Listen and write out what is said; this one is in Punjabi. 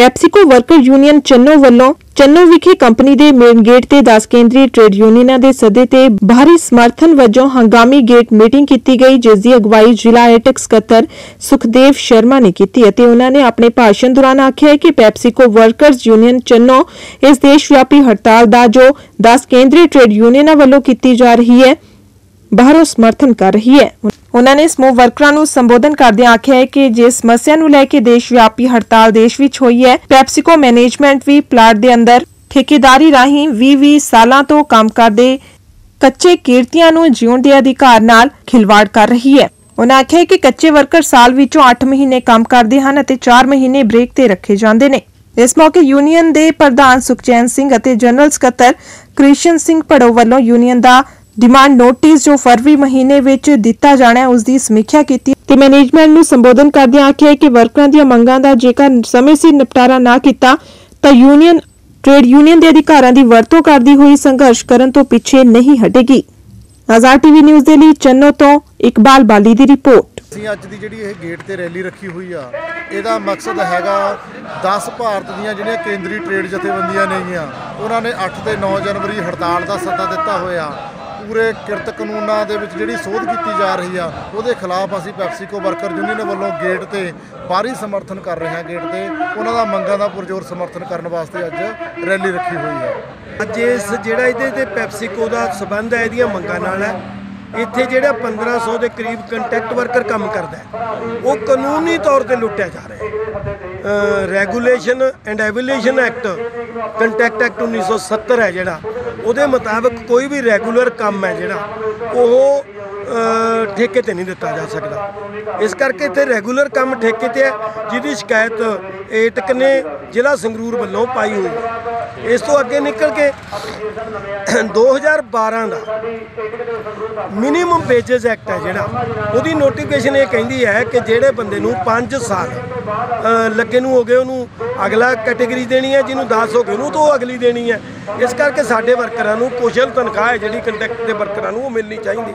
ਪੈਪਸੀਕੋ ਵਰਕਰ ਯੂਨੀਅਨ ਚੰਨੋ ਵੱਲੋਂ ਚੰਨੋ ਵਿਖੇ ਕੰਪਨੀ ਦੇ ਮੇਨ ਗੇਟ ਤੇ 10 ਕੇਂਦਰੀ ਟ੍ਰੇਡ ਯੂਨੀਅਨਾਂ ਦੇ ਸੱਦੇ ਤੇ ਬਾਹਰੀ ਸਮਰਥਨ ਵਜੋਂ ਹੰਗਾਮੀ ਗੇਟ ਮੀਟਿੰਗ ਕੀਤੀ ਗਈ, ਜਿਸ ਦੀ ਅਗਵਾਈ ਜ਼ਿਲ੍ਹਾ ਐਟਕ ਸਕੱਤਰ ਸੁਖਦੇਵ ਸ਼ਰਮਾ ਨੇ ਕੀਤੀ ਅਤੇ ਉਹਨਾਂ ਨੇ ਆਪਣੇ ਭਾਸ਼ਣ ਦੌਰਾਨ ਆਖਿਆ ਕਿ ਪੈਪਸੀਕੋ ਵਰਕਰਜ਼ ਯੂਨੀਅਨ ਚੰਨੋ ਇਸ ਦੇਸ਼ ਵਿਆਪੀ ਹੜਤਾਲ ਦਾ ਜੋ 10 ਕੇਂਦਰੀ ਟ੍ਰੇਡ ਯੂਨੀਅਨਾਂ ਵੱਲੋਂ ਕੀਤੀ ਜਾ ਰਹੀ ਹੈ, ਬਾਹਰੋਂ ਸਮਰਥਨ ਕਰ ਰਹੀ ਹੈ। ਉਹਨਾਂ ਨੇ ਸਮੂਹ ਵਰਕਰਾਂ ਨੂੰ ਸੰਬੋਧਨ ਕਰਦਿਆਂ ਆਖਿਆ ਹੈ ਕਿ ਜਿਸ ਸਮੱਸਿਆ ਨੂੰ ਲੈ ਕੇ ਦੇਸ਼ ਵਿਆਪੀ ਹੜਤਾਲ ਦੇਸ਼ ਵਿੱਚ ਹੋਈ ਹੈ ਪੈਪਸੀਕੋ ਮੈਨੇਜਮੈਂਟ ਵੀ ਪਲਾਟ ਦੇ ਅੰਦਰ ਠੇਕੇਦਾਰੀ ਰਾਹੀਂ 20-20 ਸਾਲਾਂ ਤੋਂ ਕੰਮ ਕਰਦੇ ਕੱਚੇ ਕਿਰਤੀਆਂ ਨੂੰ ਜਿਉਣ ਦੇ ਅਧਿਕਾਰ ਨਾਲ ਖਿਲਵਾੜ ਕਰ ਰਹੀ ਹੈ। ਉਹਨਾਂ ਆਖਿਆ ਕਿ ਕੱਚੇ ਵਰਕਰ ਸਾਲ ਵਿੱਚੋਂ 8 ਮਹੀਨੇ ਕੰਮ ਕਰਦੇ ਹਨ ਅਤੇ 4 ਮਹੀਨੇ ਬ੍ਰੇਕ ਤੇ ਰੱਖੇ ਜਾਂਦੇ ਨੇ। ਇਸ ਮੌਕੇ ਯੂਨੀਅਨ ਦੇ ਪ੍ਰਧਾਨ ਸੁਖਚੈਨ ਸਿੰਘ ਅਤੇ ਜਨਰਲ ਸਕੱਤਰ ਕ੍ਰਿਸ਼ਨ ਸਿੰਘ ਭੜੋ ਵੱਲੋਂ ਯੂਨੀਅਨ ਦਾ ਡਿਮਾਂਡ ਨੋਟਿਸ ਜੋ ਫਰਵਰੀ ਮਹੀਨੇ ਵਿੱਚ ਦਿੱਤਾ ਜਾਣਾ ਹੈ, ਉਸ ਦੀ ਸਮੀਖਿਆ ਕੀਤੀ। ਤੇ ਮੈਨੇਜਮੈਂਟ ਨੂੰ ਸੰਬੋਧਨ ਕਰਦਿਆਂ ਆਖਿਆ ਕਿ ਵਰਕਰਾਂ ਦੀਆਂ ਮੰਗਾਂ ਦਾ ਜੇਕਰ ਸਮੇਂ ਸਿਰ ਨਿਪਟਾਰਾ ਨਾ ਕੀਤਾ, ਤਾਂ ਯੂਨੀਅਨ, ਟ੍ਰੇਡ ਯੂਨੀਅਨ ਦੇ ਅਧਿਕਾਰਾਂ ਦੀ ਵਰਤੋਂ ਕਰਦੀ ਹੋਈ ਸੰਘਰਸ਼ ਕਰਨ ਤੋਂ ਪਿੱਛੇ ਨਹੀਂ ਹਟੇਗੀ। ਆਜ਼ਾਦ ਟੀਵੀ ਨਿਊਜ਼ ਦੇ ਲਈ ਚੰਨੋ ਤੋਂ ਇਕਬਾਲ ਬਾਲੀ ਦੀ ਰਿਪੋਰਟ। ਅਸੀਂ ਅੱਜ ਦੀ ਜਿਹੜੀ ਇਹ ਗੇਟ ਤੇ ਰੈਲੀ ਰੱਖੀ ਹੋਈ ਆ, ਇਹਦਾ ਮਕਸਦ ਹੈਗਾ 10 ਭਾਰਤ ਦੀਆਂ ਜਿਹੜੀਆਂ ਕੇਂਦਰੀ ਟ੍ਰੇਡ ਜਥੇਬੰਦੀਆਂ ਨੇਗੀਆਂ, ਉਹਨਾਂ ਨੇ 8 ਤੇ 9 ਜਨਵਰੀ ਹੜਤਾਲ ਦਾ ਸੱਦਾ ਦਿੱਤਾ ਹੋਇਆ। ਪੂਰੇ ਕਿਰਤ ਕਾਨੂੰਨਾਂ ਦੇ ਵਿੱਚ ਜਿਹੜੀ ਸੋਧ ਕੀਤੀ ਜਾ ਰਹੀ ਆ, ਉਹਦੇ ਖਿਲਾਫ ਅਸੀਂ ਪੈਪਸੀਕੋ ਵਰਕਰ ਯੂਨੀਅਨ ਵੱਲੋਂ ਗੇਟ ਤੇ ਬਾਹਰੀ ਸਮਰਥਨ ਕਰ ਰਹੇ ਹਾਂ ਗੇਟ ਤੇ। ਉਹਨਾਂ ਦਾ ਮੰਗਾਂ ਦਾ ਪੁਰਜ਼ੋਰ ਸਮਰਥਨ ਕਰਨ ਵਾਸਤੇ ਅੱਜ ਰੈਲੀ ਰੱਖੀ ਹੋਈ ਹੈ। ਅੱਜ ਇਸ ਜਿਹੜਾ ਇਹਦੇ ਤੇ ਪੈਪਸੀਕੋ ਦਾ ਸਬੰਧ ਹੈ, ਇਹਦੀਆਂ ਮੰਗਾਂ ਨਾਲ ਹੈ। ਇੱਥੇ ਜਿਹੜਾ 1500 ਦੇ ਕਰੀਬ ਕੰਟੈਕਟ ਵਰਕਰ ਕੰਮ ਕਰਦਾ ਉਹ ਕਾਨੂੰਨੀ ਤੌਰ ਤੇ ਲੁੱਟਿਆ ਜਾ ਰਿਹਾ ਹੈ। Regulation and abolition act contact act 1970 ਹੈ ਜਿਹੜਾ ਉਹਦੇ ਮੁਤਾਬਕ ਕੋਈ ਵੀ ਰੈਗੂਲਰ ਕੰਮ ਹੈ ਜਿਹੜਾ ਉਹ ਠੇਕੇ ਤੇ ਨਹੀਂ ਦਿੱਤਾ ਜਾ ਸਕਦਾ। ਇਸ ਕਰਕੇ ਇੱਥੇ ਰੈਗੂਲਰ ਕੰਮ ਠੇਕੇ ਤੇ ਹੈ, ਜਿਹਦੀ ਸ਼ਿਕਾਇਤ ਏਟਕ ਨੇ ਜ਼ਿਲ੍ਹਾ ਸੰਗਰੂਰ ਵੱਲੋਂ ਪਾਈ ਹੋਈ ਹੈ। ਇਸ ਤੋਂ ਅੱਗੇ ਨਿਕਲ ਕੇ 2012 ਦਾ ਮਿਨੀਮਮ ਵੇਜਸ ਐਕਟ ਹੈ ਜਿਹੜਾ, ਉਹਦੀ ਨੋਟੀਫਿਕੇਸ਼ਨ ਇਹ ਕਹਿੰਦੀ ਹੈ ਕਿ ਜਿਹੜੇ ਬੰਦੇ ਨੂੰ 5 ਸਾਲ ਲੱਗੇ ਨੂੰ ਹੋ ਗਏ, ਉਹਨੂੰ ਅਗਲਾ ਕੈਟੇਗਰੀ ਦੇਣੀ ਹੈ, ਜਿਹਨੂੰ 10 ਹੋ ਗਏ, ਉਹਨੂੰ ਤਾਂ ਉਹ ਅਗਲੀ ਦੇਣੀ ਹੈ। ਇਸ ਕਰਕੇ ਸਾਡੇ ਵਰਕਰਾਂ ਨੂੰ ਕੁਸ਼ਲ ਤਨਖਾਹ ਹੈ ਜਿਹੜੀ ਕੰਟੈਕਟ ਦੇ ਵਰਕਰਾਂ ਨੂੰ ਉਹ ਮਿਲਣੀ ਚਾਹੀਦੀ।